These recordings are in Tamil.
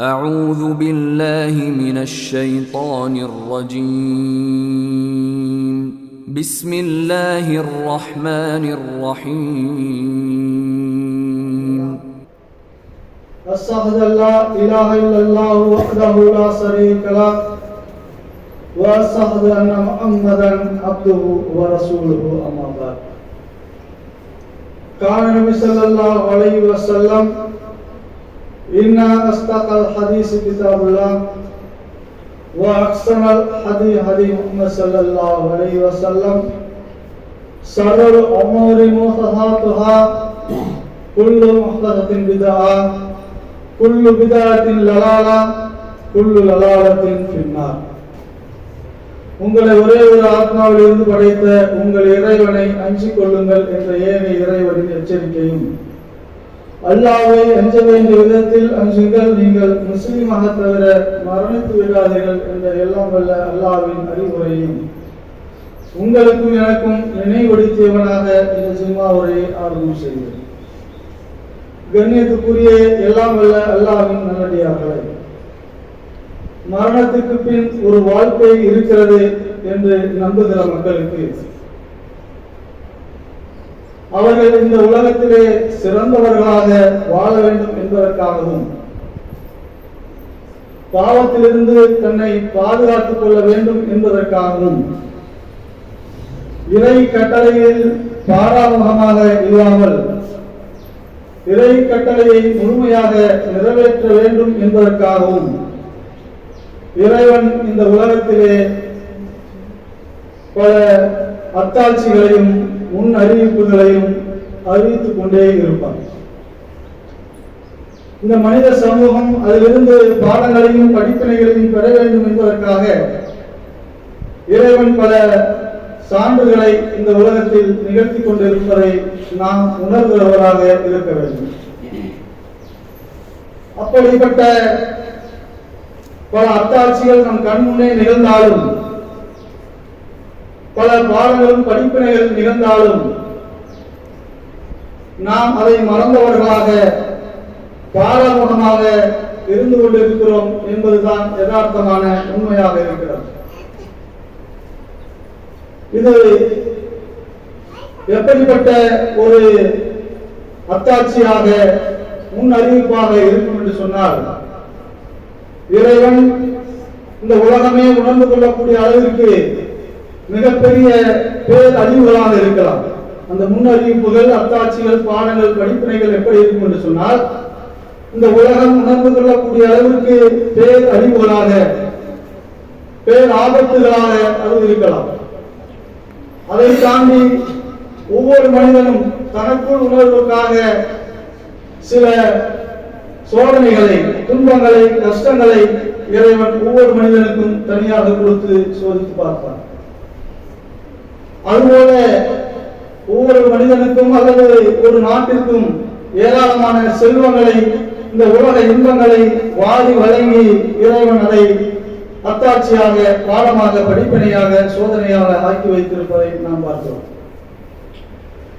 أعوذ بالله من الشيطان الرجيم. بسم الله الرحمن الرحيم. أشهد أن لا إله إلا الله وحده لا شريك له وأشهد أن محمدا عبده ورسوله أما بعد. قال النبي صلى الله عليه وسلم إن أصدق الحديث كتاب الله وأحسن الحديث حديث محمد صلى الله عليه وسلم شر الأمور محدثاتها كل محدثة بدعة كل بدعة ضلالة كل ضلالة في النار உங்களை ஒரே ஒரு ஆத்மாவில் இருந்து படைத்த உங்கள் இறைவனை அஞ்சிக் கொள்ளுங்கள் என்ற ஏனைய இறைவனின் எச்சரிக்கையும் அல்லாவை அஞ்ச வேண்டிய விதத்தில் அஞ்சுங்கள். நீங்கள் முஸ்லீமாக தவிர மரணித்து விடாதீர்கள் என்ற எல்லாம் வல்ல அல்லாவின் அறிவுரையும் உங்களுக்கும் எனக்கும் நினைவுபடுத்தியவனாக இந்த ஜிம்மா உரையை ஆர்வம் செய்கிறேன் கண்ணியத்துக்குரிய எல்லாம் வல்ல அல்லாவின் நல்லடியார்களை மரணத்துக்கு பின் ஒரு வாழ்க்கை இருக்கிறது என்று நம்புகிற மக்களுக்கு அவர்கள் இந்த உலகத்திலே சிறந்தவர்களாக வாழ வேண்டும் என்பதற்காகவும் பாவத்திலிருந்து தன்னை பாதுகாத்துக் கொள்ள வேண்டும் என்பதற்காகவும் இறை கட்டளையில் பாராமுகமாக இல்லாமல் இறை கட்டளையை முழுமையாக நிறைவேற்ற வேண்டும் என்பதற்காகவும் இறைவன் இந்த உலகத்திலே பல அத்தாட்சிகளையும் முன் அறிவிப்புகளையும் அறிவித்துக் கொண்டே இருப்பார் இந்த மனித சமூகம் அதிலிருந்து பாடங்களையும் படிப்பினைகளையும் பெற வேண்டும் என்பதற்காக இறைவன் பல சான்றுகளை இந்த உலகத்தில் நிகழ்த்தி கொண்டிருப்பதை நாம் உணர்கிறவராக இருக்க வேண்டும். அப்படிப்பட்ட பல அத்தாட்சிகள் நம் கண் முன்னே நிகழ்ந்தாலும் பல பாடங்களும் படிப்பினைகளும் நிகழ்ந்தாலும் நாம் அதை மறந்தவர்களாக பாராமுகமாக இருந்து கொண்டிருக்கிறோம் என்பதுதான் யதார்த்தமான உண்மையாக இருக்கிறது. இது எப்படிப்பட்ட ஒரு அத்தாட்சியாக முன் அறிவிப்பாக இருக்கும் என்று சொன்னால் இறைவன் இந்த உலகமே உணர்ந்து கொள்ளக்கூடிய அளவிற்கு மிகப்பெரிய பேர் அறிவுகளாக இருக்கலாம். அந்த முன்னறிவிப்புகள் அத்தாட்சிகள் பாடங்கள் படிப்பினைகள் எப்படி இருக்கும் என்று சொன்னால் இந்த உலகம் உணர்ந்து கொள்ளக்கூடிய அளவிற்கு பேர் பேராபத்துகளாக பேர் ஆபத்துகளாக அது இருக்கலாம். அதை தாண்டி ஒவ்வொரு மனிதனும் தனக்குள் உணர்வுக்காக சில சோதனைகளை துன்பங்களை கஷ்டங்களை இறைவன் ஒவ்வொரு மனிதனுக்கும் தனியாக கொடுத்து சோதித்து பார்ப்பான். அதுபோல ஒவ்வொரு மனிதனுக்கும் அல்லது ஒரு நாட்டிற்கும் ஏராளமான செல்வங்களை இந்த உலக இன்பங்களை வாரி வழங்கி இறைவன் அதை அத்தாட்சியாக பாடமாக படிப்பனையாக சோதனையாக ஆக்கி வைத்திருப்பதை நாம் பார்க்கிறோம்.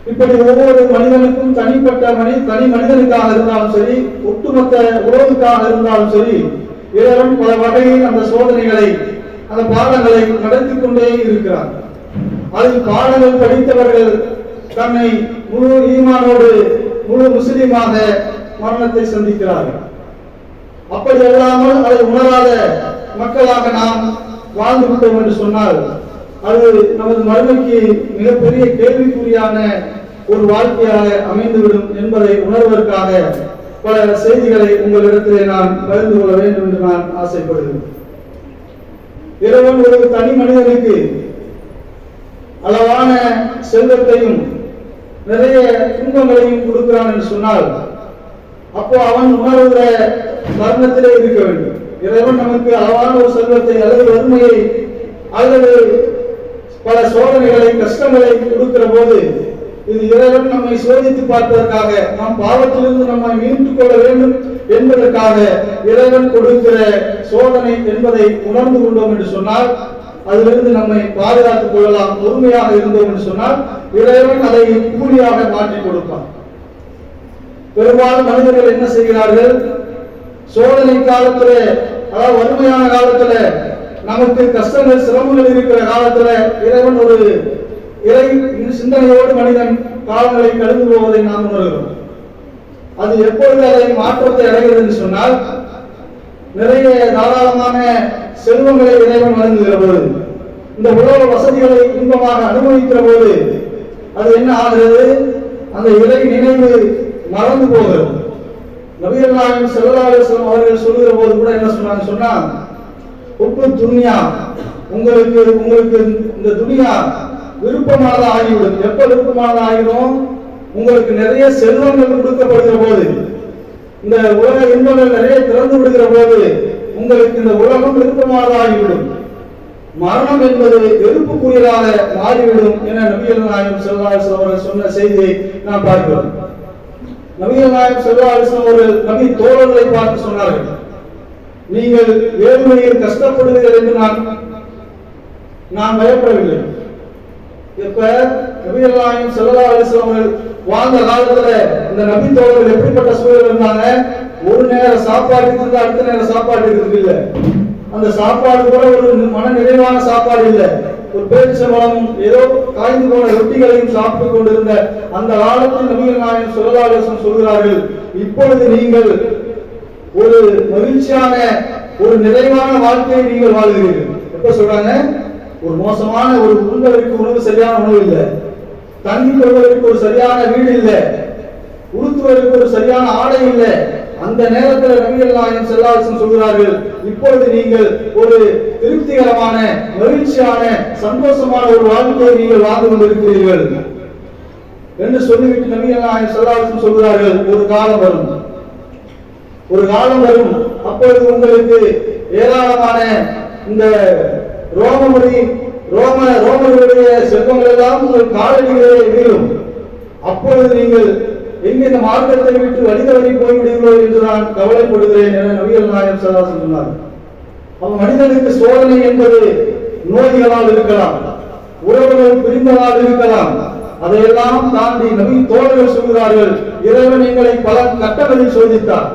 இப்படி ஒவ்வொரு மனிதனுக்கும் தனிப்பட்ட மனி தனி மனிதனுக்காக இருந்தாலும் சரி ஒட்டுமொத்த உறவுக்காக இருந்தாலும் சரி இறைவன் பல வகையில் அந்த சோதனைகளை அந்த பாடங்களை நடத்தி கொண்டே இருக்கிறார் அதில் பாடங்கள் படித்தவர்கள் தன்னை முழு ஈமானோடு முழு முஸ்லீமாக மரணத்தை சந்திக்கிறார்கள். அப்படி அல்லாமல் அதை உணராத மக்களாக நாம் வாழ்ந்து விட்டோம் என்று சொன்னால் அது நமது மறுமைக்கு மிகப்பெரிய கேள்விக்குறியான ஒரு வாழ்க்கையாக அமைந்துவிடும் என்பதை உணர்வதற்காக பல செய்திகளை உங்களிடத்திலே நான் பகிர்ந்து கொள்ள வேண்டும் என்று நான் ஆசைப்படுகிறேன். இறைவன் ஒரு தனி மனிதனுக்கு அளவான செல்வத்தையும் நிறைய துன்பங்களையும் கொடுக்கிறான் என்று சொன்னால் அப்போ அவன் உணர்வுகிற மரணத்திலே இருக்க வேண்டும். இறைவன் நமக்கு அளவான ஒரு செல்வத்தை அல்லது வறுமையை அல்லது பல சோதனைகளை கஷ்டங்களை கொடுக்கிற போது இது இறைவன் நம்மை சோதித்து பார்ப்பதற்காக நாம் பாவத்திலிருந்து நம்மை மீண்டுக் கொள்ள வேண்டும் என்பதற்காக இறைவன் கொடுக்கிற சோதனை என்பதை உணர்ந்து கொண்டோம் என்று சொன்னால் அதிலிருந்து நம்மை பாதுகாத்துக் கொள்ளலாம் பொறுமையாக இருந்தோம் என்று சொன்னால் இறைவன் அதை கூலியாக மாற்றி கொடுப்பான். பெரும்பாலும் மனிதர்கள் என்ன செய்கிறார்கள்? சோதனை காலத்துல அதாவது வறுமையான காலத்துல நமக்கு கஷ்டங்கள் சிரமங்கள் இருக்கிற காலத்துல இறைவன் ஒரு இறை சிந்தனையோடு மனிதன் காலங்களை கழுந்து போவதை நாம் உணர்கிறோம். அது எப்பொழுது அதை மாற்றத்தை அடைகிறது என்று சொன்னால் நிறைய தாராளமான செல்வங்களை இறைவன் வழங்குகிற போது இந்த உலக வசதிகளை இன்பமாக அனுபவிக்கிற போது அது என்ன ஆகிறது? அந்த இறை நினைவு மறந்து போகிறது. நபிகள் நாயகம் அவர்கள் சொல்லுகிற போது கூட என்ன சொன்னாங்க சொன்னா உப்பு துன்யா உங்களுக்கு உங்களுக்கு இந்த துனியா விருப்பமானதா ஆகிவிடும் எப்ப விருப்பமானதா ஆகிடும் உங்களுக்கு நிறைய செல்வங்கள் கொடுக்கப்படுகிற போது. இந்த உலக இன்பங்கள் நிறைய திறந்து விடுகிற போது உங்களுக்கு இந்த உலகம் விருப்பமானதா ஆகிவிடும் மரணம் என்பது வெறுப்புக்குரியதாக மாறிவிடும் என நபிகள் நாயகம் செல்லாசம் அவர்கள் சொன்ன செய்தியை நாம் பார்க்கிறோம். நபிகள் நாயகம் செல்லாசம் அவர்கள் நபி தோழர்களை பார்த்து சொன்னார்கள். நீங்கள் வேறுமையில் கஷ்டப்படுவீர்கள் என்று நான் நான் பயப்படவில்லை. இப்ப நபிகள் நாயகம் செல்லா அவர்கள் வாழ்ந்த காலத்துல இந்த நபி தோழர்கள் எப்படிப்பட்ட சூழல் இருந்தாங்க? ஒரு நேரம் சாப்பாடு இருந்தா அடுத்த நேரம் சாப்பாடு இருக்கிறது இல்ல. அந்த சாப்பாடு கூட ஒரு மன நிறைவான சாப்பாடு இல்ல. ஒரு பேரிச்சம்பழமும் ஏதோ காய்ந்து போன ரொட்டிகளையும் சாப்பிட்டு கொண்டிருந்த அந்த காலத்தில் நபிகள் நாயன் செல்லா சொல்கிறார்கள் இப்பொழுது நீங்கள் ஒரு மகிழ்ச்சியான ஒரு நிறைவான வாழ்க்கையை நீங்கள் வாழ்கிறீர்கள். எப்ப சொல்றாங்க? ஒரு மோசமான ஒரு உண்பதற்கு உணவு சரியான உணவு இல்லை. தங்கி கொள்வதற்கு ஒரு சரியான வீடு இல்லை. உடுத்துவதற்கு ஒரு சரியான ஆடை இல்லை. அந்த நேரத்தில் நபிகள் நாயகம் செல்லாசன் சொல்கிறார்கள் இப்பொழுது நீங்கள் ஒரு திருப்திகரமான மகிழ்ச்சியான சந்தோஷமான ஒரு வாழ்க்கையை நீங்கள் வாழ்ந்து கொண்டிருக்கிறீர்கள். என்று சொல்லிவிட்டு நபிகள் நாயகம் செல்லாசன் சொல்கிறார்கள் ஒரு காலம் வரும். ஒரு காலம் வரும். அப்பொழுது உங்களுக்கு ஏராளமான இந்த ரோமமுடி ரோம ரோமர்களுடைய செல்வங்கள் எல்லாம் உங்கள் காலடிகளே வீழும் அப்பொழுது நீங்கள் எங்கு இந்த மார்க்கத்தை விட்டு வழிதவறி தவறி என்று நான் கவலைப்படுகிறேன் என நவியல் நாயகம் சதா சொன்னார் அவன் மனிதனுக்கு சோதனை என்பது நோய்களால் இருக்கலாம் உறவுகள் பிரிந்ததால் இருக்கலாம். அதையெல்லாம் தாண்டி நபி தோழர்கள் சொல்கிறார்கள் இறைவன் எங்களை பல கட்டங்களில் சோதித்தார்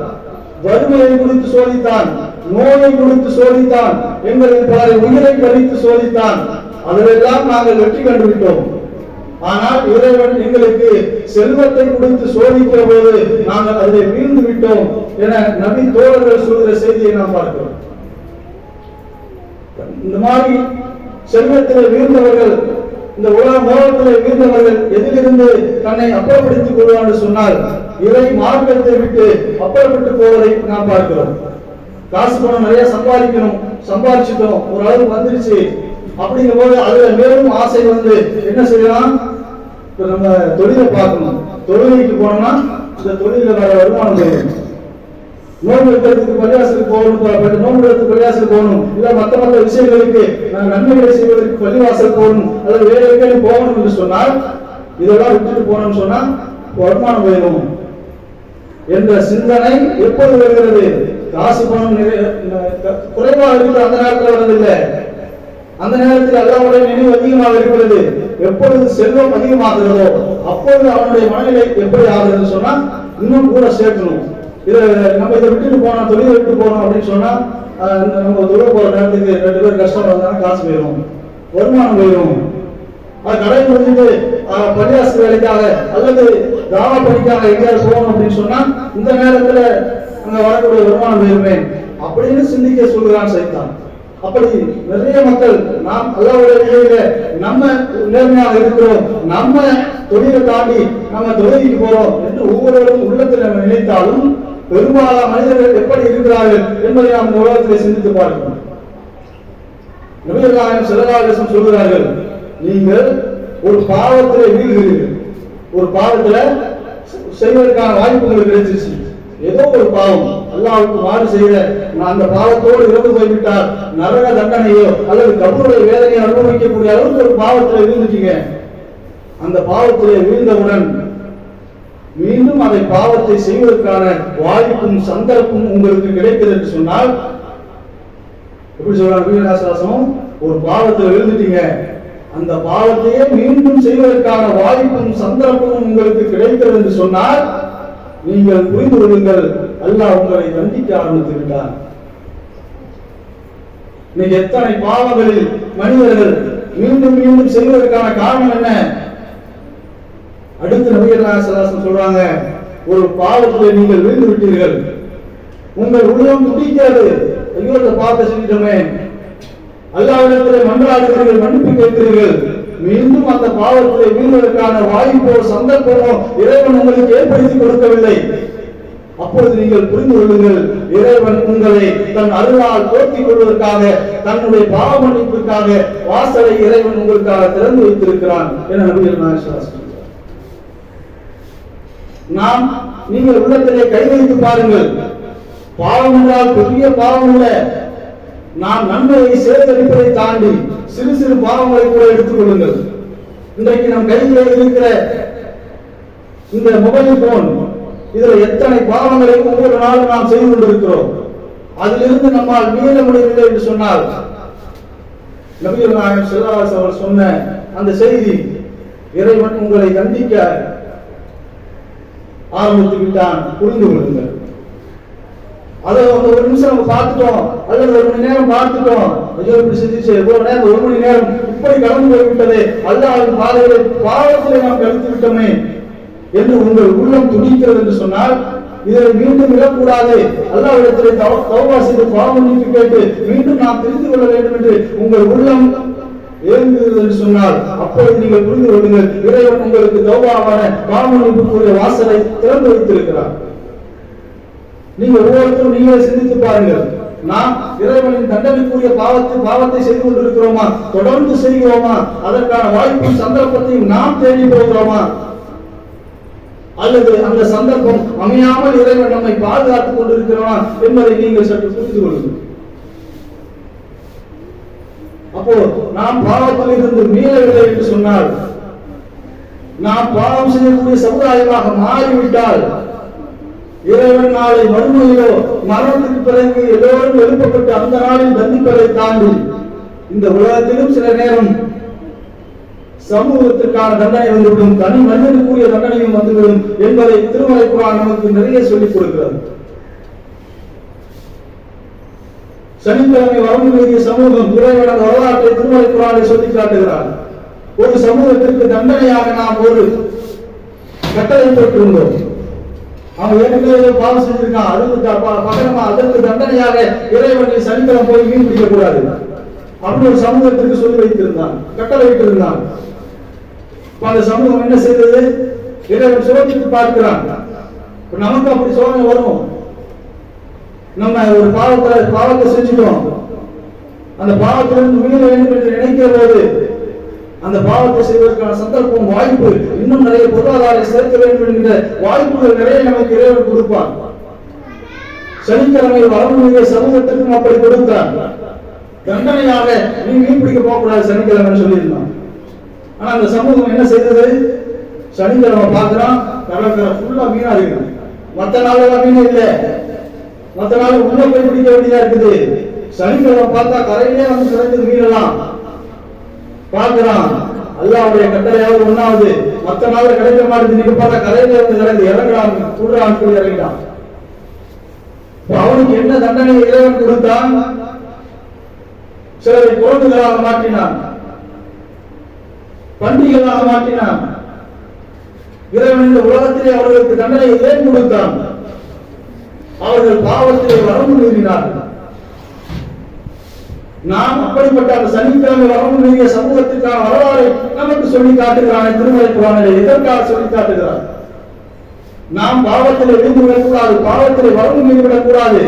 வறுமையை குறித்து சோதித்தான் நோயை குறித்து சோதித்தான். எங்களில் பலரை உயிரை பறித்து சோதித்தான். அதிலெல்லாம் நாங்கள் வெற்றி கண்டுவிட்டோம். ஆனால் இறைவன் எங்களுக்கு செல்வத்தை கொடுத்து சோதிக்கிற போது நாங்கள் அதில் வீழ்ந்து விட்டோம் என நபி தோழர்கள் சொல்கிற செய்தியை நாம் பார்க்கிறோம். இந்த மாதிரி செல்வத்தில் வீழ்ந்தவர்கள் இந்த உலக மோகத்தில் வீழ்ந்தவர்கள் எதிலிருந்து தன்னை அப்புறப்படுத்திக் கொள்வார் என்று சொன்னால் இறை மார்க்கத்தை விட்டு அப்புறப்பட்டு போவதை நாம் பார்க்கிறோம். காசு பணம் நிறைய சம்பாதிக்கணும் சம்பாதிச்சிட்டோம் ஒரு அளவுக்கு வந்துருச்சு. அப்படிங்கும் போது அதுல மேலும் ஆசை வந்து என்ன செய்யலாம் இப்ப நம்ம தொழிலை பார்க்கணும். தொழிலுக்கு போனோம்னா இந்த தொழில வர வருமானம் போயிடும். நோன்பு எடுக்கிறதுக்கு பள்ளிவாசலுக்கு போகணும் நோன்பு எடுத்து பள்ளிவாசலுக்கு போகணும். இல்ல மத்த மத்த விஷயங்களுக்கு நன்மைகளை செய்வதற்கு பள்ளிவாசல் போகணும். அல்லது வேற எங்கேயும் போகணும் என்று சொன்னால் இதெல்லாம் விட்டுட்டு போனோம்னு சொன்னா வருமானம் போயிடும். என்ற சிந்தனை எப்போது வருகிறது? காசு பணம் குறைவா குறைவாக இருக்கிற அந்த நேரத்தில் இல்லை அந்த நேரத்தில் அல்லாவுடைய நினைவு அதிகமாக இருக்கிறது. எப்பொழுது செல்வம் அதிகமாகிறதோ அப்பொழுது அவனுடைய மனநிலை எப்படி ஆகுதுன்னு சொன்னா இன்னும் கூட சேர்க்கணும். இதை நம்ம இதை விட்டுட்டு போனோம் தொழிலை விட்டு போனோம் அப்படின்னு சொன்னா இந்த நம்ம தொழில் போற நேரத்துக்கு ரெண்டு பேர் கஷ்டம் வந்தாலும் காசு போயிடும் வருமானம் போயிடும் அது கடை முடிஞ்சுட்டு பள்ளியாசு வேலைக்காக அல்லது கிராம பணிக்காக எங்கேயாவது போகணும் அப்படின்னு சொன்னா இந்த நேரத்துல அங்க வரக்கூடிய வருமானம் போயிருமே அப்படின்னு சிந்திக்க சொல்லுகிறான் சைத்தான். அப்படி நிறைய மக்கள் நாம் அல்லாவுடைய நிலையில நம்ம நேர்மையாக இருக்கிறோம் நம்ம தொழிலை தாண்டி நம்ம தொழிலுக்கு போறோம் என்று ஒவ்வொருவரும் உள்ளத்தில் நம்ம நினைத்தாலும் பெரும்பாலான மனிதர்கள் எப்படி இருக்கிறார்கள் என்பதை நாம் இந்த உலகத்திலே சிந்தித்து பார்க்கிறோம் நபிகளாயம் நாயகம் சிலராகசம் சொல்கிறார்கள் நீங்கள் ஒரு பாவத்திலே வீழ்கிறீர்கள். ஒரு பாவத்துல செய்வதற்கான வாய்ப்புகள் உங்களுக்கு கிடைச்சிருச்சு. ஏதோ ஒரு பாவம். அல்லாவுக்கு மாறு செய்த நான் அந்த பாவத்தோடு இறந்து போய்விட்டால் நரக தண்டனையோ அல்லது கபருடைய வேதனையை அனுபவிக்கக்கூடிய அளவுக்கு ஒரு பாவத்தில் இருந்துட்டீங்க அந்த பாவத்திலே வீழ்ந்தவுடன் மீண்டும் அதை பாவத்தை செய்வதற்கான வாய்ப்பும் சந்தர்ப்பமும் உங்களுக்கு கிடைக்கிறது என்று சொன்னால் எப்படி சொல்றாங்க வீரநாசராசனம் ஒரு பாவத்தில் விழுந்துட்டீங்க. அந்த பாவத்தையே மீண்டும் செய்வதற்கான வாய்ப்பும் சந்தர்ப்பமும் உங்களுக்கு கிடைக்கிறது என்று சொன்னால் நீங்கள் புரிந்து கொள்ளுங்கள். அல்லாஹ் உங்களை தண்டிக்க ஆரம்பித்து விட்டார் இன்னைக்கு எத்தனை பாவங்களில் மனிதர்கள் மீண்டும் மீண்டும் செய்வதற்கான காரணம் என்ன? அடுத்து நபிகள் சொல்றாங்க ஒரு பாவத்தில் நீங்கள் விழுந்து விட்டீர்கள். உங்கள் உள்ளம் துடிக்காது ஐயோ இந்த பாவத்தை செஞ்சிட்டோமே அல்லாவிடத்தில் மன்றாடுகிறீர்கள் மன்னிப்பு கேட்கிறீர்கள். மீண்டும் அந்த பாவத்திலே வீழ்வதற்கான வாய்ப்போ சந்தர்ப்பமோ இறைவன் உங்களுக்கு ஏற்படுத்தி கொடுக்கவில்லை. அப்பொழுது நீங்கள் புரிந்து கொள்ளுங்கள் இறைவன் உங்களை தன் அருளால் போர்த்திக் கொள்வதற்காக தன்னுடைய பாவ மன்னிப்புக்காக வாசலை இறைவன் உங்களுக்காக திறந்து வைத்திருக்கிறான் என நபிகள் நாம் நீங்கள் உள்ளத்திலே கை வைத்து பாருங்கள். பாவம் என்றால் பெரிய பாவம் இல்லை நான் நன்மையை சேர்த்தளிப்பதை தாண்டி சிறு சிறு பாவங்களை கூட எடுத்துக் கொள்ளுங்கள் இன்றைக்கு நம் கையிலே இருக்கிற இந்த மொபைல் போன் இதுல எத்தனை பாவங்களை ஒவ்வொரு நாளும் நாம் செய்து கொண்டிருக்கிறோம். அதிலிருந்து நம்மால் மீள முடியவில்லை என்று சொன்னால் நபிகள் நாயகம் செல்லாஸ் அவர் சொன்ன அந்த செய்தி இறைவன் உங்களை தண்டிக்க ஆரம்பித்து விட்டான் புரிந்து கொள்ளுங்கள். அதை வந்து ஒரு நிமிஷம் நம்ம பார்த்துட்டோம். அல்லது ஒரு மணி நேரம் பார்த்துட்டோம். ஐயோ இப்படி செஞ்சுச்சு ஒரு நேரம் ஒரு மணி நேரம் இப்படி கடந்து போய்விட்டது. அல்லாவின் பாதையிலே பாவத்திலே நாம் கழித்து விட்டோமே என்று உங்கள் உள்ளம் துடிக்கிறது என்று சொன்னால் இதை மீண்டும் விடக்கூடாது. அல்லாவிடத்திலே தவ- தௌபா செய்து பாவம் மன்னிப்பு கேட்டு மீண்டும் நாம் தெரிந்து கொள்ள வேண்டும் என்று உங்கள் உள்ளம் ஏங்குகிறது என்று சொன்னால் அப்பொழுது நீங்கள் புரிந்து கொள்ளுங்கள். இறைவன் உங்களுக்கு தௌபாவான கூடிய வாசலை திறந்து வைத்திருக்கிறார். நீங்க ஒவ்வொருத்தரும் நீங்களே சிந்தித்து பாருங்கள். நாம் இறைவனின் தண்டனைக்குரிய பாவத்தை பாவத்தை செய்து கொண்டிருக்கிறோமா? தொடர்ந்து செய்கிறோமா? அதற்கான வாய்ப்பும் சந்தர்ப்பத்தையும் நாம் தேடி போகிறோமா? அல்லது அந்த சந்தர்ப்பம் அமையாமல் இறைவன் நம்மை பாதுகாத்துக் கொண்டிருக்கிறோமா என்பதை நீங்கள் சற்று புரிந்து கொள்ளுங்கள். அப்போ நாம் பாவத்தில் இருந்து மீளவில்லை என்று சொன்னால் நாம் பாவம் செய்யக்கூடிய சமுதாயமாக மாறிவிட்டால் இறைவன் நாளை மறுமையிலோ மரணத்துக்கு பிறகு எல்லோரும் எழுப்பப்பட்டு அந்த நாளில் தண்டிப்பதை தாண்டி இந்த உலகத்திலும் சில நேரம் சமூகத்திற்கான தண்டனை வந்துவிடும். தனி மனிதனுக்குரிய தண்டனையும் வந்துவிடும் என்பதை திருமலை குரான் நமக்கு நிறைய சொல்லிக் கொடுக்கிறது. சனிக்கிழமை வரம்பு சமூகம் இறைவனது வரலாற்றை திருமலை குரானை சொல்லி காட்டுகிறார். ஒரு சமூகத்திற்கு தண்டனையாக நாம் ஒரு கட்டளை பெற்றிருந்தோம் அவன் ஏற்கனவே பாவம் செஞ்சிருக்கான். அதுக்கு த- பகரமா அதற்கு தண்டனையாக இறைவனை சனிக்கிழமை போய் மீன் பிடிக்க கூடாது அப்படி ஒரு சமூகத்திற்கு சொல்லி வைத்திருந்தான். கட்டளை வைத்திருந்தான். அந்த சமூகம் என்ன செய்தது? இறைவன் சோதித்து பார்க்கிறான். நமக்கு அப்படி சோதனை வரும். நம்ம ஒரு பாவத்தை பாவத்தை செஞ்சுட்டோம். அந்த பாவத்திலிருந்து மீள வேண்டும் என்று நினைக்கிற போது அந்த பாவத்தை செய்வதற்கான சந்தர்ப்பம் வாய்ப்பு இன்னும் நிறைய பொருளாதார சேர்க்க வேண்டும் என்கிற வாய்ப்புகள் நிறைய நமக்கு இறைவன் கொடுப்பான் சனிக்கிழமை வரமுடிய சமூகத்திற்கும் அப்படி கொடுத்தான் தண்டனையாக நீ மீன் பிடிக்க போகக்கூடாது சனிக்கிழமை சொல்லியிருந்தான். ஆனா அந்த சமூகம் என்ன செய்தது? சனிக்கிழமை பார்க்கிறான் கடற்கரை ஃபுல்லா மீனா இருக்கு மத்த நாளெல்லாம் மீன் இல்லை. மத்த நாள் உள்ள போய் பிடிக்க வேண்டியதா இருக்குது. சனிக்கிழமை பார்த்தா கரையிலே வந்து கிடைக்குது மீனெல்லாம். பார்க்கிறான். அல்லாவுடைய கட்டளையாவது ஒன்னாவது மத்த நாள் கிடைக்க மாட்டேங்குது நீங்க பார்த்தா கலையில இருந்து கிடந்து இறங்குறான் கூடுறான் சொல்லி இறங்கிட்டான் அவனுக்கு என்ன தண்டனை இறைவன் கொடுத்தான்? சிலரை குழந்தைகளாக மாற்றினான். பண்டிகைகளாக மாற்றினான். இறைவன் இந்த உலகத்திலே அவர்களுக்கு தண்டனை ஏன் கொடுத்தான்? அவர்கள் பாவத்திலே வரம்பு மீறினார்கள். நாம் அப்படிப்பட்ட அந்த சனிக்கிழமை வரக்கூடிய சமூகத்திற்கான வரலாறை நமக்கு சொல்லி காட்டுகிறான் திருமலை புராணிலே எதற்காக சொல்லி காட்டுகிறார். நாம் பாவத்தில் விழுந்து விடக்கூடாது பாவத்தில் வரம்பு மீறி விடக்கூடாது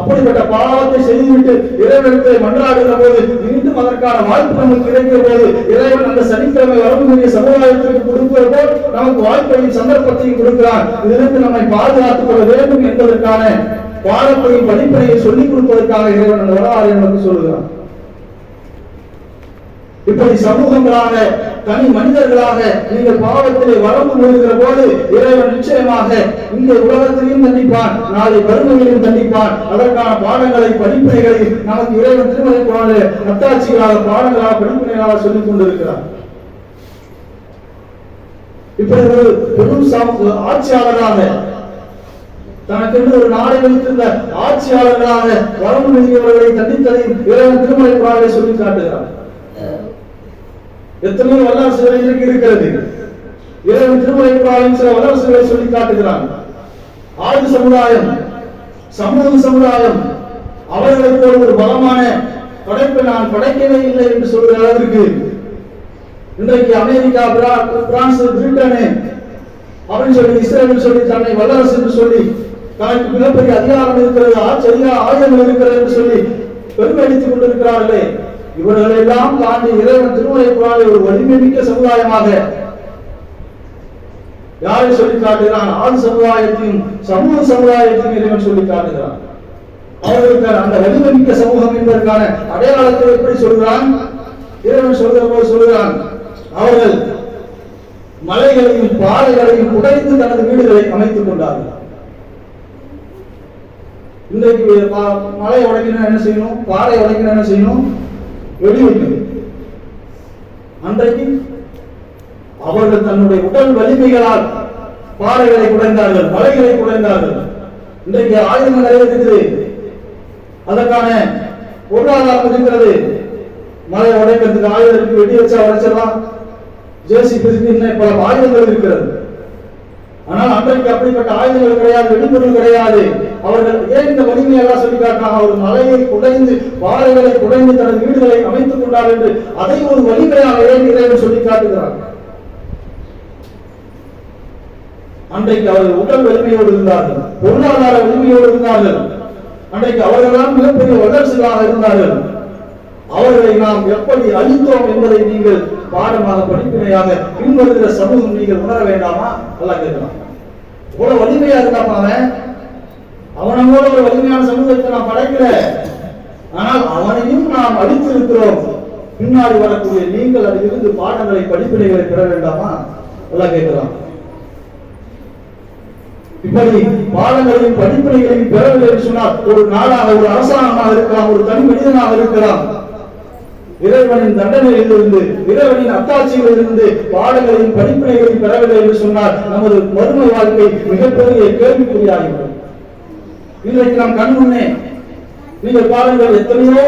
அப்படிப்பட்ட பாவத்தை செய்துவிட்டு இறைவனத்தை மன்றாடுகிற போது மீண்டும் அதற்கான வாய்ப்பு நமக்கு கிடைக்கிற போது இறைவன் அந்த சனிக்கிழமை வரக்கூடிய சமுதாயத்திற்கு கொடுக்கிற போது நமக்கு வாய்ப்பையும் சந்தர்ப்பத்தையும் கொடுக்கிறான். இதிலிருந்து நம்மை பாதுகாத்துக் கொள்ள வேண்டும் என்பதற்கான பாடத்தையும் படிப்பனையை சொல்லிக் கொடுப்பதற்காக இறைவன் அந்த வரலாறு நமக்கு சொல்லுகிறான். இப்படி சமூகங்களாக தனி மனிதர்களாக நீங்கள் பாவத்திலே வரம்பு மீறுகிற போது இறைவன் நிச்சயமாக இந்த உலகத்திலையும் தண்டிப்பான் நாளை வறுமையிலும் தண்டிப்பான். அதற்கான பாடங்களை படிப்பினைகளை நமக்கு இறைவன் திருமலை குரானிலே அத்தாட்சிகளாக பாடங்களாக படிப்பினைகளாக சொல்லிக் கொண்டிருக்கிறார். இப்படி ஒரு பெரும் ஆட்சியாளராக தனக்கென்று ஒரு நாளை வைத்திருந்த ஆட்சியாளர்களாக வரம்பு மீறியவர்களை தண்டித்ததை இறைவன் திருமலை குரானை சொல்லி காட்டுகிறார். எத்தனையோ வல்லரசுகள் இன்றைக்கு இருக்கிறது. இறைவன் திருமலை குரானின் சில வல்லரசுகளை சொல்லி காட்டுகிறான் ஆதி சமுதாயம் சமூக சமுதாயம் அவர்களை போல ஒரு பலமான படைப்பை நான் படைக்கவே இல்லை என்று சொல்கிற அளவிற்கு இன்றைக்கு அமெரிக்கா பிரா- பிரான்ஸ் பிரிட்டனு அப்படின்னு சொல்லி இஸ்ரேல் சொல்லி தன்னை வல்லரசு என்று சொல்லி தனக்கு மிகப்பெரிய அதிகாரம் இருக்கிறது. ஆச்சரிய ஆயுதங்கள் இருக்கிறது என்று சொல்லி பெருமை அடித்துக் கொண்டிருக்கிறார்களே. இவர்களை எல்லாம் தாண்டி இறைவன் திருமலை குரானை ஒரு வலிமை மிக்க சமுதாயமாக யாரை சொல்லி காட்டுகிறான்? ஆண் சமுதாயத்தையும் சமூக சமுதாயத்தையும் இறைவன் சொல்லி காட்டுகிறான். அவர்களுக்கு அந்த வலிமை மிக்க சமூகம் என்பதற்கான அடையாளத்தை எப்படி சொல்கிறான்? இறைவன் சொல்கிற போது சொல்கிறான். அவர்கள் மலைகளையும் பாறைகளையும் உடைந்து தனது வீடுகளை அமைத்துக் கொண்டார்கள். இன்றைக்கு பா- உடைக்கணும் என்ன செய்யணும்? பாறை உடைக்கணும் என்ன செய்யணும்? வெடி வைக்கணும் அன்றைக்கு அவர்கள் தன்னுடைய உடல் வலிமைகளால் பாறைகளை குடைந்தார்கள் மலைகளை குடைந்தார்கள் இன்றைக்கு ஆயுதங்கள் நிறைய இருக்குது அதற்கான பொருளாதாரம் இருக்கிறது. மலையை உடைக்கிறதுக்கு ஆயுதம் இருக்கு வெடி வச்சா உடைச்சிடலாம். ஜேசி இன்னும் பல ஆயுதங்கள் இருக்கிறது. ஆனால் அன்றைக்கு அப்படிப்பட்ட ஆயுதங்கள் கிடையாது வெடிபொருள் கிடையாது. அவர்கள் ஏன் இந்த வலிமையெல்லாம் சொல்லி காட்டினாங்க அவர் மலையை குடைந்து பாறைகளை குடைந்து தனது வீடுகளை அமைத்துக் கொண்டார் என்று அதை ஒரு வலிமையாக ஏன் இறைவன் சொல்லி காட்டுகிறார் அன்றைக்கு அவர்கள் உடல் வலிமையோடு இருந்தார்கள் பொருளாதார வலிமையோடு இருந்தார்கள். அன்றைக்கு அவர்கள்தான் மிகப்பெரிய வல்லரசுகளாக இருந்தார்கள். அவர்களை நாம் எப்படி அழித்தோம் என்பதை நீங்கள் பாடமாக படிப்பினையாக பின்வருகிற சமூகம் நீங்கள் உணர வேண்டாமா? எல்லாம் கேட்கலாம் இவ்வளவு வலிமையா இருந்தாப்பா அவன் அவனை போல ஒரு வலிமையான சமூகத்தை நான் படைக்கல. ஆனால் அவனையும் நாம் அழித்திருக்கிறோம். பின்னாடி வரக்கூடிய நீங்கள் அதிலிருந்து பாடங்களை படிப்பினைகளை பெற வேண்டாமா? எல்லாம் கேட்கலாம் இப்படி பாடங்களையும் படிப்பினைகளையும் பெறவில்லை என்று சொன்னால் ஒரு நாடாக ஒரு அரசாங்கமாக இருக்கலாம் ஒரு தனி மனிதனாக இருக்கலாம். இறைவனின் தண்டனையிலிருந்து இறைவனின் அத்தாட்சியிலிருந்து பாடங்களையும் படிப்பினைகளையும் பெறவில்லை என்று சொன்னால் நமது மறுமை வாழ்க்கை மிகப்பெரிய கேள்விக்குறியாகிவிடும் இன்றைக்கு நாம் கண் முன்னே நீங்கள் பாருங்கள் எத்தனையோ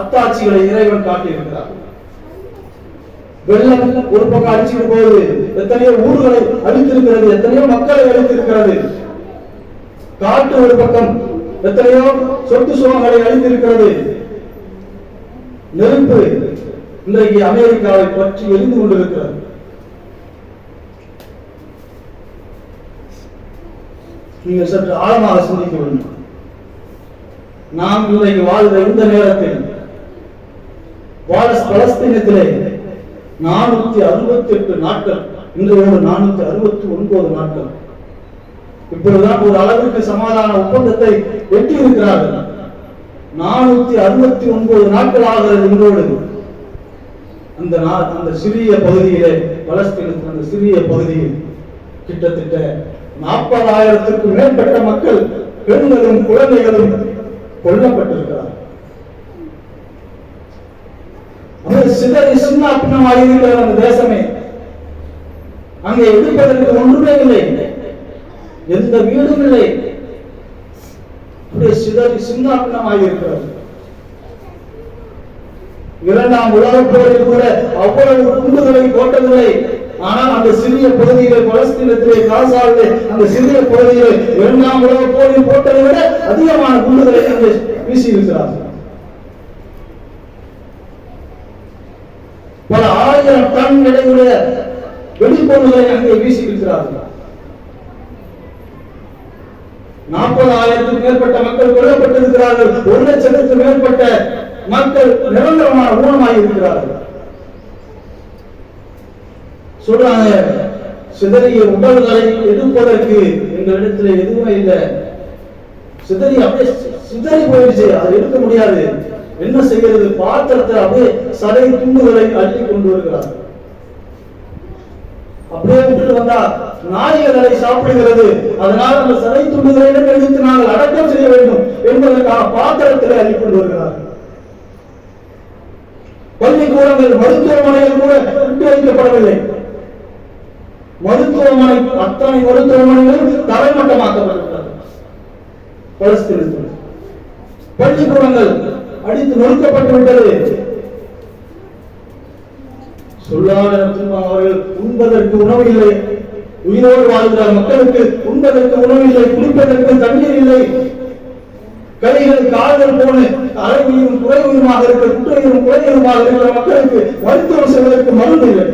அத்தாட்சிகளை இறைவன் காட்டியிருக்கிறார். வெள்ளம் ஒரு பக்கம் அடிச்சுட்டு போகுது எத்தனையோ ஊர்களை அழித்திருக்கிறது எத்தனையோ மக்களை அழித்திருக்கிறது. காட்டு ஒரு பக்கம் எத்தனையோ சொத்து சுகங்களை அழித்திருக்கிறது. நெருப்பு இன்றைக்கு அமெரிக்காவை பற்றி எழுந்து கொண்டிருக்கிறது. நீங்கள் சற்று ஆழமாக சிந்திக்க வேண்டும். நாம் இன்றைக்கு வாழ்கிற இந்த நேரத்தில் பலஸ்தீனத்திலே நானூத்தி அறுபத்தி எட்டு நாட்கள் இன்றையோடு நானூத்தி அறுபத்தி ஒன்பது நாட்கள். இப்பொழுதுதான் ஒரு அளவிற்கு சமாதான ஒப்பந்தத்தை எட்டி இருக்கிறார்கள் நானூத்தி அறுபத்தி ஒன்பது நாட்கள் ஆகிறது இன்றோடு அந்த நா- அந்த சிறிய பகுதியிலே பலஸ்தீனத்தில் அந்த சிறிய பகுதியில் கிட்டத்தட்ட நாற்பதாயிரத்திற்கும் மேற்பட்ட மக்கள் பெண்களும் குழந்தைகளும் கொல்லப்பட்டிருக்கிறார் அது சிதறி சின்ன பின்னமாக இருக்கிற அந்த தேசமே அங்கே எடுப்பதற்கு ஒன்றுமே இல்லை. எந்த வீடும் இல்லை. அப்படியே சிதறி சின்ன பின்னமாக இருக்கிறது இரண்டாம் உலகப் போரில் கூட அவ்வளவு குண்டுகளை போட்டதில்லை. ஆனால் அந்த சிறிய பகுதியிலே பலஸ்தீனத்திலே காசாவிலே அந்த சிறிய பகுதியிலே இரண்டாம் உலகப் போரில் போட்டதை விட அதிகமான குண்டுகளை அங்கே வீசி இருக்கிறார்கள் பல ஆயிரம் டன் எடையுடைய வெடிப்பொருள்களை அங்கே வீசி இருக்கிறார்கள் நாற்பதாயிரத்துக்கு மேற்பட்ட மக்கள் கொல்லப்பட்டிருக்கிறார்கள். ஒரு லட்சத்துக்கு மேற்பட்ட மக்கள் நிரந்தரமான ஊனமாகி இருக்கிறார்கள் சொல்றாங்க சிதறிய உடல்களை எடுப்பதற்கு எங்களிடத்துல எதுவுமே இல்லை. சிதறி அப்படியே சிதறி போயிடுச்சு. அதை எடுக்க முடியாது. என்ன செய்யறது? பாத்திரத்தை அப்படியே சதை துண்டுகளை அள்ளி கொண்டு வருகிறார்கள். அப்படியே விட்டுட்டு வந்தா நாய்கள் அதை சாப்பிடுகிறது. அதனால் அந்த சதை துண்டுகளிடம் எடுத்து நாங்கள் அடக்கம் செய்ய வேண்டும் என்பதற்கான பாத்திரத்தில் அள்ளி கொண்டு வருகிறார்கள். பள்ளிக்கூடங்கள் மருத்துவமனைகள் கூட விட்டு வைக்கப்படவில்லை. மருத்துவமனை அத்தனை மருத்துவமனைகளும் தரைமட்டமாக்கப்பட்டிருக்கிறது. பலஸ்தீனத்தில். பள்ளிக்கூடங்கள் அடித்து நொறுக்கப்பட்டு விட்டது. சொல்லாத துன்பம் அவர்கள் உண்பதற்கு உணவு இல்லை உயிரோடு வாழ்கிற மக்களுக்கு உண்பதற்கு உணவு இல்லை குடிப்பதற்கு தண்ணீர் இல்லை. கைகள் கால்கள் போன அரை உயிரும் குறை இருக்கிற குற்றையும் குறையுமாக இருக்கிற மக்களுக்கு மருத்துவம் செய்வதற்கு மருந்து இல்லை.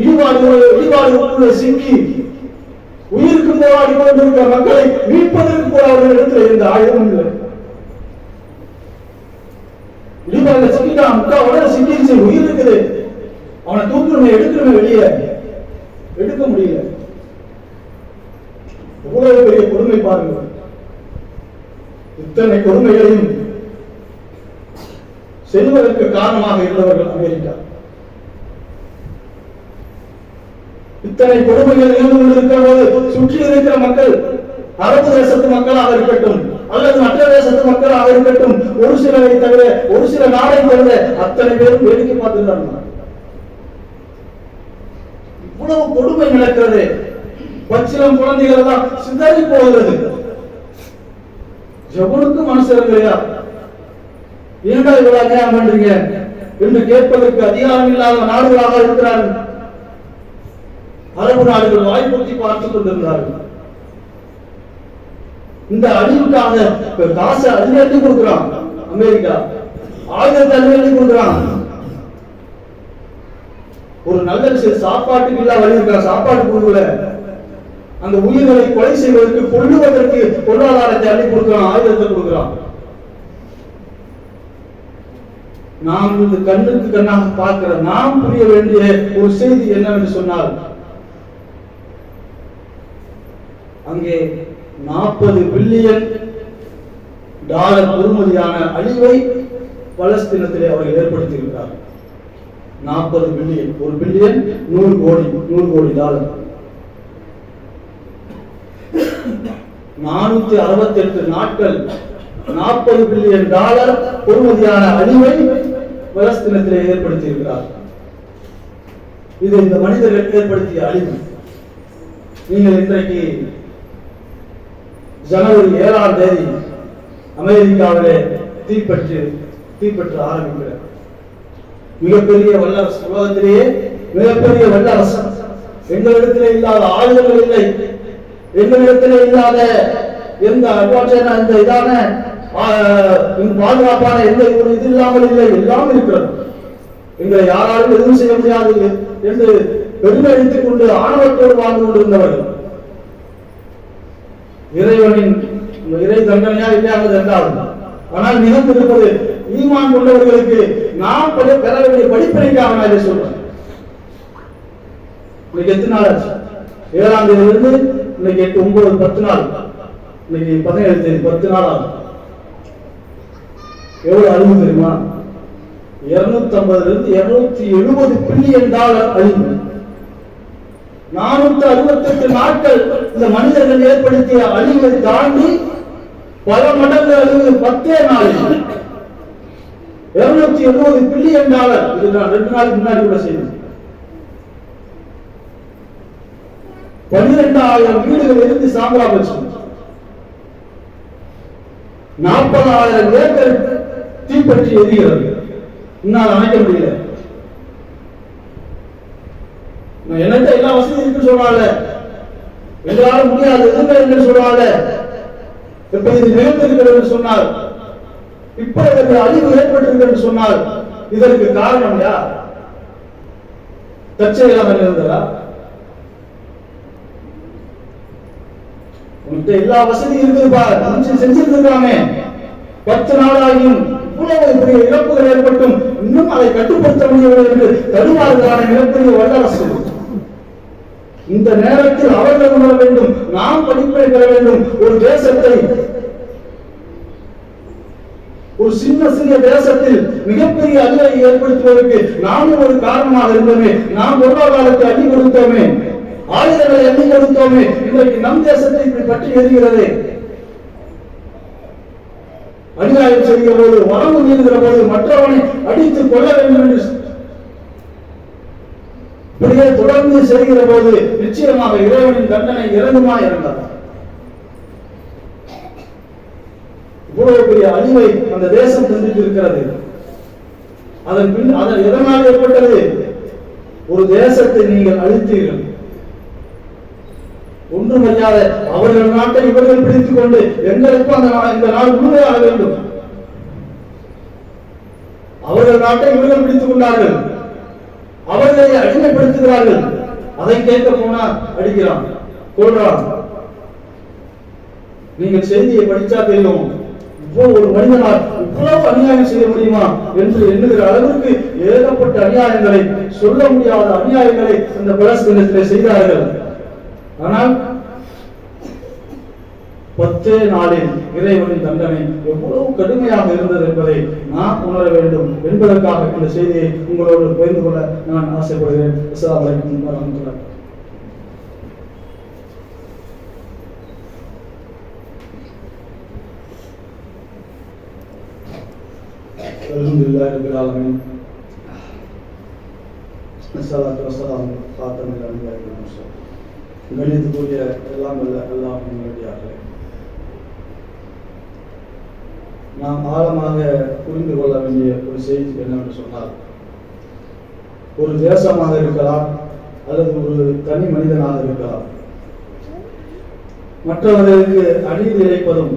இடிபாடு இடிபாடு சிக்கி உயிருக்கு போராடி கொண்டிருக்கிற மக்களை மீட்பதற்கு கூட அவர்கள் இடத்துல இருந்த ஆயுதம் இல்லை. இடிபாடுல சிக்கிட்டான் முக்கா உடனே சிக்கிருச்சு உயிர் இருக்குது. அவனை தூக்கணுமே எடுக்கணுமே வெளியே. எடுக்க முடியல. எவ்வளவு பெரிய கொடுமை பாருங்க இத்தனை கொடுமைகளையும் செல்வதற்கு காரணமாக இருந்தவர்கள் அமெரிக்கா. இத்தனை கொடுமைகள் இருந்து கொண்டிருக்கிற போது சுற்றி இருக்கிற மக்கள் அரபு தேசத்து மக்களாக இருக்கட்டும். அல்லது மற்ற தேசத்து மக்களாக இருக்கட்டும் ஒரு சிலரை தவிர ஒரு சில நாளை தவிர அத்தனை பேரும் வேடிக்கை பார்த்துருந்தாங்க இவ்வளவு கொடுமை நடக்கிறது. பச்சிலம் குழந்தைகள் தான் சிதறி போகிறது. எவனுக்கு மனசு இல்லையா? ஏன்டா இவ்வளவு அநியாயம் பண்றீங்க? என்று கேட்பதற்கு அதிகாரம் இல்லாத நாடுகளாக இருக்கிறார்கள். அரபு நாடுகள் வாய்ப்புத்தி பார்த்துக் கொண்டிருந்தார்கள். இந்த அழிவுக்காக இப்ப காசை அள்ளி அள்ளி கொடுக்குறான். அமெரிக்கா. ஆயுதத்தை அள்ளி அள்ளி கொடுக்குறான். ஒரு நல்ல விஷயம் சாப்பாட்டுக்கு இல்லா வழி இருக்கா? சாப்பாடு கொடுக்கல. அந்த உயிர்களை கொலை செய்வதற்கு கொள்ளுவதற்கு பொருளாதாரத்தை அள்ளி கொடுக்கிறான் ஆயுதத்தை கொடுக்கிறான். நாம் இந்த கண்ணுக்கு கண்ணாக பார்க்கிற நாம் புரிய வேண்டிய ஒரு செய்தி என்னவென்று சொன்னால் அங்கே நாற்பது பில்லியன் டாலர் பெறுமதியான அழிவை பலஸ்தீனத்திலே அவர்கள் ஏற்படுத்தியிருக்கிறார் நாற்பது பில்லியன் ஒரு பில்லியன் நூறு கோடி நூறு கோடி டாலர். நானூத்தி அறுபத்தி எட்டு நாட்கள் நாற்பது பில்லியன் டாலர் பொறுமதியான அழிவை பலஸ்தீனத்திலே ஏற்படுத்தியிருக்கிறார். இது இந்த மனிதர்கள் ஏற்படுத்திய அழிவு. நீங்கள் இன்றைக்கு ஜனவரி ஏழாம் தேதி அமெரிக்காவிலே தீப்பற்று தீப்பற்று ஆரம்பிக்கிறார் மிகப்பெரிய வல்லரசு உலகத்திலேயே மிகப்பெரிய வல்லரசு. எங்களிடத்தில் இல்லாத ஆயுதங்கள் இல்லை. எங்களிடத்தில் இல்லாத எந்த இந்த இதான பாதுகாப்பான எந்த ஒரு இது இல்லாமல் இல்லை. எல்லாம் இருக்கிறது. எங்களை யாராலும் எதுவும் செய்ய முடியாது என்று பெருமை அடித்துக் கொண்டு ஆணவத்தோடு வாழ்ந்து கொண்டிருந்தவர்கள். இறைவனின் இறை தண்டனையா இல்லையாவது என்றாலும் ஆனால் நிகழ்ந்திருப்பது ஈமான் கொண்டவர்களுக்கு நாம் பெற வேண்டிய படிப்பினைக்காக நான் இதை சொல்றேன். இன்னைக்கு எத்தனை நாள் ஆச்சு? ஏழாம் தேதியில இருந்து இன்னைக்கு எட்டு ஒன்பது பத்து நாள். இன்னைக்கு பதினேழு தேதி பத்து நாள் ஆகும். எவ்வளவு அழிவு தெரியுமா? இருநூத்தி ஐம்பதுல இருந்து இருநூத்தி எழுபது பில்லியன் டாலர் அழிவு. நானூத்தி அறுபத்தி எட்டு நாட்கள் இந்த மனிதர்கள் ஏற்படுத்திய அழிவை தாண்டி பல மடங்கு அழிவு பத்தே நாளில். இருநூத்தி எழுபது பில்லியன் டாலர். இது நான் ரெண்டு நாளுக்கு முன்னாடி கூட செய்தேன். பன்னிரெண்டாயிரம் வீடுகள் இருந்து சாம்பலா போச்சு. நாற்பதாயிரம் ஏக்கர் தீப்பற்றி எரிகிறது. இன்னும் அணைக்க முடியல. நான் எல்லா வசதியும் இருக்குன்னு சொல்றாங்க எங்களால முடியாது எதுவுமே என்று சொல்றாங்க இப்ப இது நிகழ்ந்திருக்கிறது சொன்னார் சொன்னால் இப்ப இதற்கு அழிவு ஏற்பட்டிருக்கிறது சொன்னால் இதற்கு காரணம் யார்? தற்செயலாக இருந்ததா? உங்கள்கிட்ட எல்லா வசதியும் இருக்குது மனுஷன் செஞ்சிருந்திருக்காமே. பத்து நாளாகியும் இவ்வளவு பெரிய இழப்புகள் ஏற்பட்டும் இன்னும் அதை கட்டுப்படுத்த முடியவில்லை என்று தடுமாறுகிறான மிகப்பெரிய வல்லரசு. இந்த நேரத்தில் அவர்கள் உணர வேண்டும் நாம் படிப்பை பெற வேண்டும். ஒரு தேசத்தை ஒரு சின்ன சிறிய தேசத்தில் மிகப்பெரிய அழிவை ஏற்படுத்துவதற்கு நாமும் ஒரு காரணமாக இருந்தோமே. நாம் பொருளாதாரத்தை அள்ளி கொடுத்தோமே. ஆயுதங்களை அள்ளி கொடுத்தோமே. இன்றைக்கு நம் தேசத்தை இப்படி பற்றி எறிகிறது அநியாயம் செய்கிற போது வரம்பு மீறுகிற போது மற்றவனை அடித்து கொள்ள வேண்டும் என்று இப்படியே தொடர்ந்து செய்கிற போது நிச்சயமாக இறைவனின் தண்டனை இறங்குமா இறங்காது இவ்வளவு பெரிய அழிவை அந்த தேசம் சந்தித்து இருக்கிறது அதன் பின் அதன் எதனால் ஏற்பட்டது? ஒரு தேசத்தை நீங்கள் அழித்தீர்கள். ஒன்றுமறியாத அவர்கள் நாட்டை இவர்கள் பிடித்துக் கொண்டு எங்களுக்கும் அந்த இந்த நாள் முழுமையாக வேண்டும். அவர்கள் நாட்டை இவர்கள் பிடித்துக் கொண்டார்கள் அவர்களை அடிமைப்படுத்துகிறார்கள். அதை கேட்க போனா அடிக்கிறான். கொள்றான் நீங்கள் செய்தியை படிச்சா தெரியும். ஒரு மனிதனால் இவ்வளவு அநியாயம் செய்ய முடியுமா என்று எண்ணுகிற அளவுக்கு ஏகப்பட்ட அநியாயங்களை சொல்ல முடியாத அநியாயங்களை அந்த பலஸ்தீனத்திலே செய்தார்கள். ஆனால் பத்து நாளில் இறைவனின் தண்டனை எவ்வளவு கடுமையாக இருந்தது என்பதை நான் உணர வேண்டும் என்பதற்காக இந்த செய்தியை உங்களோடு பகிர்ந்து கொள்ள நான் ஆசைப்படுகிறேன். அஸ்ஸலாமு அலைக்கும் வரஹ்மத்துல்லாஹி அல்ஹம்துலில்லாஹி ரப்பில் ஆலமீன் அஸ்ஸலாத்து வஸ்ஸலாமு ஃபாத்திமல் அன்பியா வல் எல்லாம் வல்ல அல்லாஹ் நாம் ஆழமாக புரிந்து கொள்ள வேண்டிய ஒரு செய்தி என்னவென்று சொன்னால் ஒரு தேசமாக இருக்கலாம் அல்லது ஒரு தனி மனிதனாக இருக்கலாம். மற்றவர்களுக்கு அநீதி இழைப்பதும்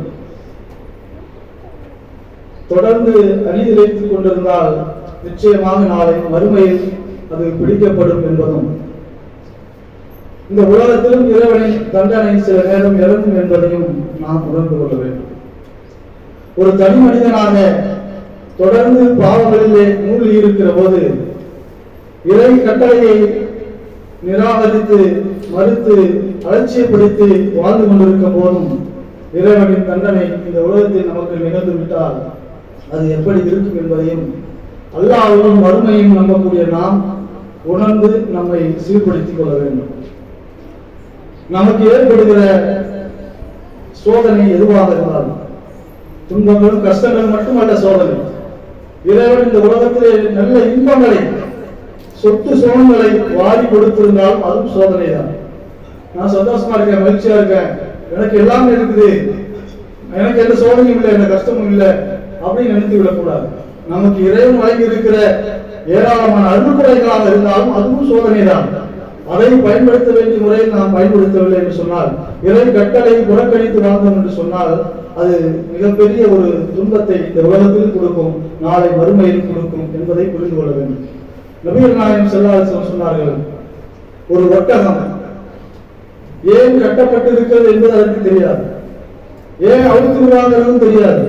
தொடர்ந்து அநீதி இழைத்துக் கொண்டிருந்தால் நிச்சயமாக நாளை மறுமையில் அது பிடிக்கப்படும் என்பதும் இந்த உலகத்திலும் இறைவனின் தண்டனை சில நேரம் இறங்கும் என்பதையும் நாம் உணர்ந்து கொள்ள ஒரு தனி மனிதனாக தொடர்ந்து பாவங்களிலே மூழ்கி இருக்கிற போது இறை கட்டளையை நிராகரித்து மறுத்து அலட்சியப்படுத்தி வாழ்ந்து கொண்டிருக்கும் போதும் இறைவனின் தண்டனை இந்த உலகத்தில் நமக்கு நிகழ்ந்து விட்டால் அது எப்படி இருக்கும் என்பதையும் அல்லாவும் வறுமையும் நம்பக்கூடிய நாம் உணர்ந்து நம்மை சீர்படுத்திக் கொள்ள வேண்டும். நமக்கு ஏற்படுகிற சோதனை எதுவாக இருந்தாலும் துன்பங்களும் கஷ்டங்கள் மட்டுமல்ல சோதனை. இறைவன் இந்த உலகத்திலே நல்ல இன்பங்களை சொத்து சோகங்களை வாரி கொடுத்திருந்தாலும் அதுவும் சோதனை தான் நான் சந்தோஷமா இருக்கேன் மகிழ்ச்சியா இருக்கேன். எனக்கு எல்லாமே இருக்குது. எனக்கு எந்த சோதனையும் இல்லை எந்த கஷ்டமும் இல்லை அப்படின்னு நினைத்து விடக்கூடாது. நமக்கு இறைவன் வழங்கி இருக்கிற ஏராளமான அருள்குறைகளாக இருந்தாலும் அதுவும் சோதனை தான் அதை பயன்படுத்த வேண்டிய முறையில் நாம் பயன்படுத்தவில்லை என்று சொன்னால் இறை கட்டளை புறக்கணித்து வாழ்ந்தோம் என்று சொன்னால் அது மிகப்பெரிய ஒரு துன்பத்தை இந்த உலகத்தில் கொடுக்கும் நாளை மறுமையில் கொடுக்கும் என்பதை புரிந்து கொள்ள வேண்டும். நபிகள் நாயகம் செல்லாத சொன்னார்கள் ஒரு ஒட்டகம் ஏன் கட்டப்பட்டிருக்கிறது என்பது அதற்கு தெரியாது. ஏன் அழுத்து விடுவாங்கிறதும் தெரியாது.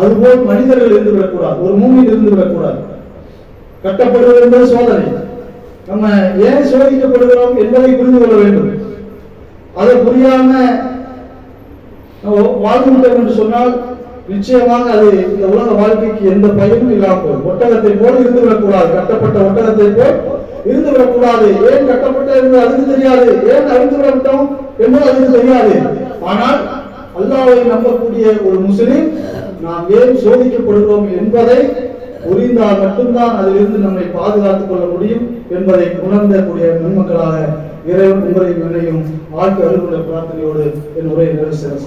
அதுபோல் மனிதர்கள் இருந்து விடக்கூடாது ஒரு மூமியில் இருந்து விடக்கூடாது. கட்டப்படுவது என்பது சோதனை. நம்ம ஏன் சோதிக்கப்படுகிறோம் என்பதை புரிந்து கொள்ள வேண்டும். அதை புரியாம நம்ம என்று சொன்னால் நிச்சயமாக அது இந்த உலக வாழ்க்கைக்கு எந்த பயனும் இல்லாமல் போகும். ஒட்டகத்தை போல் இருந்து விடக்கூடாது. கட்டப்பட்ட ஒட்டகத்தை போல் இருந்து விடக்கூடாது. ஏன் கட்டப்பட்ட என்று அதுக்கு தெரியாது? ஏன் அழிந்து விடவிட்டோம் என்பது அதுக்கு தெரியாது. ஆனால் அல்லாவை நம்பக்கூடிய ஒரு முஸ்லிம் நாம் ஏன் சோதிக்கப்படுகிறோம் என்பதை புரிந்தால் மட்டும்தான் அதிலிருந்து நம்மை பாதுகாத்துக் கொள்ள முடியும் என்பதை உணர்ந்தக்கூடிய நன்மக்களாக இறைவன் உங்களையும் என்னையும் வாழ்க்கை அருள்குள்ள பிரார்த்தனையோடு என் உரையை நிறைவு செய்ய